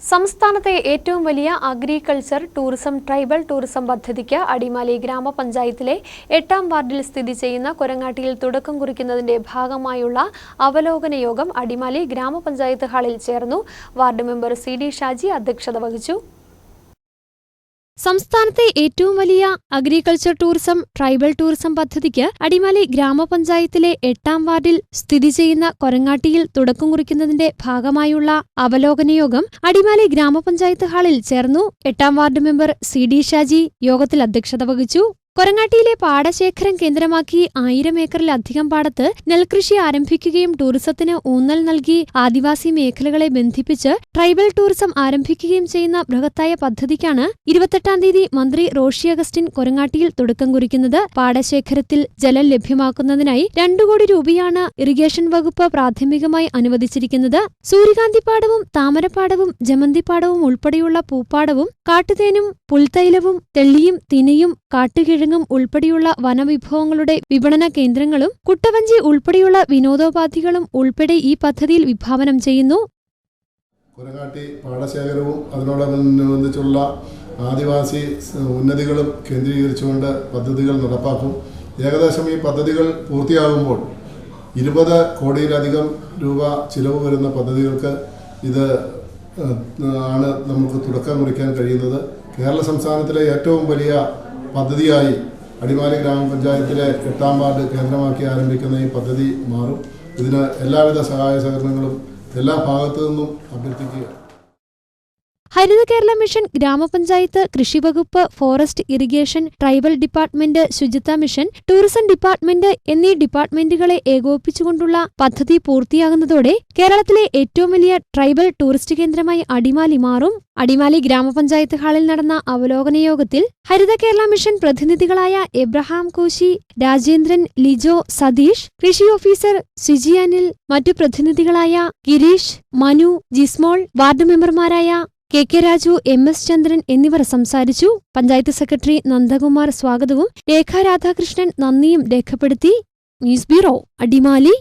സംസ്ഥാനത്തെ ഏറ്റവും വലിയ അഗ്രികൾച്ചർ ടൂറിസം ട്രൈബൽ ടൂറിസം പദ്ധതിക്ക് അടിമാലി ഗ്രാമപഞ്ചായത്തിലെ എട്ടാം വാർഡിൽ സ്ഥിതി ചെയ്യുന്ന കൊരങ്ങാട്ടിയിൽ തുടക്കം കുറിക്കുന്നതിന്റെ ഭാഗമായുള്ള അവലോകന യോഗം അടിമാലി ഗ്രാമപഞ്ചായത്ത് ഹാളിൽ ചേർന്നു. Ward member C D Shaji അധ്യക്ഷത വഹിച്ചു. സംസ്ഥാനത്തെ ഏറ്റവും വലിയ അഗ്രികൾച്ചർ ടൂറിസം ട്രൈബൽ ടൂറിസം പദ്ധതിക്ക് അടിമാലി ഗ്രാമപഞ്ചായത്തിലെ എട്ടാം വാർഡിൽ സ്ഥിതി ചെയ്യുന്ന കൊരങ്ങാട്ടിയിൽ തുടക്കം കുറിക്കുന്നതിന്റെ ഭാഗമായുള്ള അവലോകന യോഗം അടിമാലി ഗ്രാമപഞ്ചായത്ത് ഹാളിൽ ചേർന്നു. എട്ടാം ward member C D Shaji യോഗത്തിൽ അധ്യക്ഷത വഹിച്ചു. കൊരങ്ങാട്ടിയിലെ പാടശേഖരം കേന്ദ്രമാക്കി ആയിരം ഏക്കറിലധികം പാടത്ത് നെൽകൃഷി ആരംഭിക്കുകയും ടൂറിസത്തിന് ഊന്നൽ നൽകി ആദിവാസി മേഖലകളെ ബന്ധിപ്പിച്ച് ട്രൈബൽ ടൂറിസം ആരംഭിക്കുകയും ചെയ്യുന്ന ബൃഹത്തായ പദ്ധതിക്കാണ് ഇരുപത്തെട്ടാം തീയതി മന്ത്രി റോഷി അഗസ്റ്റിൻ കൊരങ്ങാട്ടിയിൽ തുടക്കം കുറിക്കുന്നത്. പാടശേഖരത്തിൽ ജലം ലഭ്യമാക്കുന്നതിനായി രണ്ടു കോടി രൂപയാണ് ഇറിഗേഷൻ വകുപ്പ് പ്രാഥമികമായി അനുവദിച്ചിരിക്കുന്നത്. സൂര്യകാന്തിപ്പാടവും താമരപ്പാടവും ജമന്തിപ്പാടവും ഉൾപ്പെടെയുള്ള പൂപ്പാടവും കാട്ടുതേനും പുൽത്തൈലവും തെള്ളിയും തിനയും കാട്ടുകിഴങ്ങും ഉൾപ്പെടെയുള്ള വനവിഭവങ്ങളുടെ വിപണന കേന്ദ്രങ്ങളും കുട്ടവഞ്ചി ഉൾപ്പെടെയുള്ള വിനോദോപാധികളും ഉൾപ്പെടെ ഈ പദ്ധതിയിൽ വിഭാവനം ചെയ്യുന്നു. കുരങ്ങാട്ടി പാടശേഖരവും അതിനോടനുബന്ധിച്ചുള്ള ആദിവാസി ഉന്നതികളും കേന്ദ്രീകരിച്ചുകൊണ്ട് പദ്ധതികൾ നടപ്പാക്കും. ഏകദേശം ഈ പദ്ധതികൾ പൂർത്തിയാകുമ്പോൾ ഇരുപത് കോടിയിലധികം രൂപ ചിലവ് വരുന്ന പദ്ധതികൾക്ക് ഇത് ആണ് നമുക്ക് തുടക്കം കുറിക്കാൻ കഴിയുന്നത്. കേരള സംസ്ഥാനത്തിലെ ഏറ്റവും വലിയ പദ്ധതിയായി അടിമാലി ഗ്രാമപഞ്ചായത്തിലെ എട്ടാം വാർഡ് കേന്ദ്രമാക്കി ആരംഭിക്കുന്ന ഈ പദ്ധതി മാറും. ഇതിന് എല്ലാവിധ സഹായ സഹകരണങ്ങളും എല്ലാ ഭാഗത്തു നിന്നും അഭ്യർത്ഥിക്കുക ഹരിത കേരള മിഷൻ ഗ്രാമപഞ്ചായത്ത് കൃഷി വകുപ്പ് ഫോറസ്റ്റ് ഇറിഗേഷൻ ട്രൈബൽ ഡിപ്പാർട്ട്മെന്റ് ശുചിത്വ മിഷൻ ടൂറിസം ഡിപ്പാർട്ട്മെന്റ് എന്നീ ഡിപ്പാർട്ട്മെന്റുകളെ ഏകോപിപ്പിച്ചുകൊണ്ടുള്ള പദ്ധതി പൂർത്തിയാകുന്നതോടെ കേരളത്തിലെ ഏറ്റവും വലിയ ട്രൈബൽ ടൂറിസ്റ്റ് കേന്ദ്രമായി അടിമാലി മാറും. അടിമാലി ഗ്രാമപഞ്ചായത്ത് ഹാളിൽ നടന്ന അവലോകന യോഗത്തിൽ ഹരിത കേരള മിഷൻ പ്രതിനിധികളായ എബ്രഹാം കോശി രാജേന്ദ്രൻ ലിജോ സതീഷ് കൃഷി ഓഫീസർ സിജി മറ്റു പ്രതിനിധികളായ ഗിരീഷ് മനു ജിസ്മോൾ വാർഡ് മെമ്പർമാരായ K K Raju M S Chandran എന്നിവർ സംസാരിച്ചു. പഞ്ചായത്ത് സെക്രട്ടറി നന്ദകുമാർ സ്വാഗതവും. രേഖാ രാധാകൃഷ്ണൻ നന്ദിയും രേഖപ്പെടുത്തി. News bureau Adimali.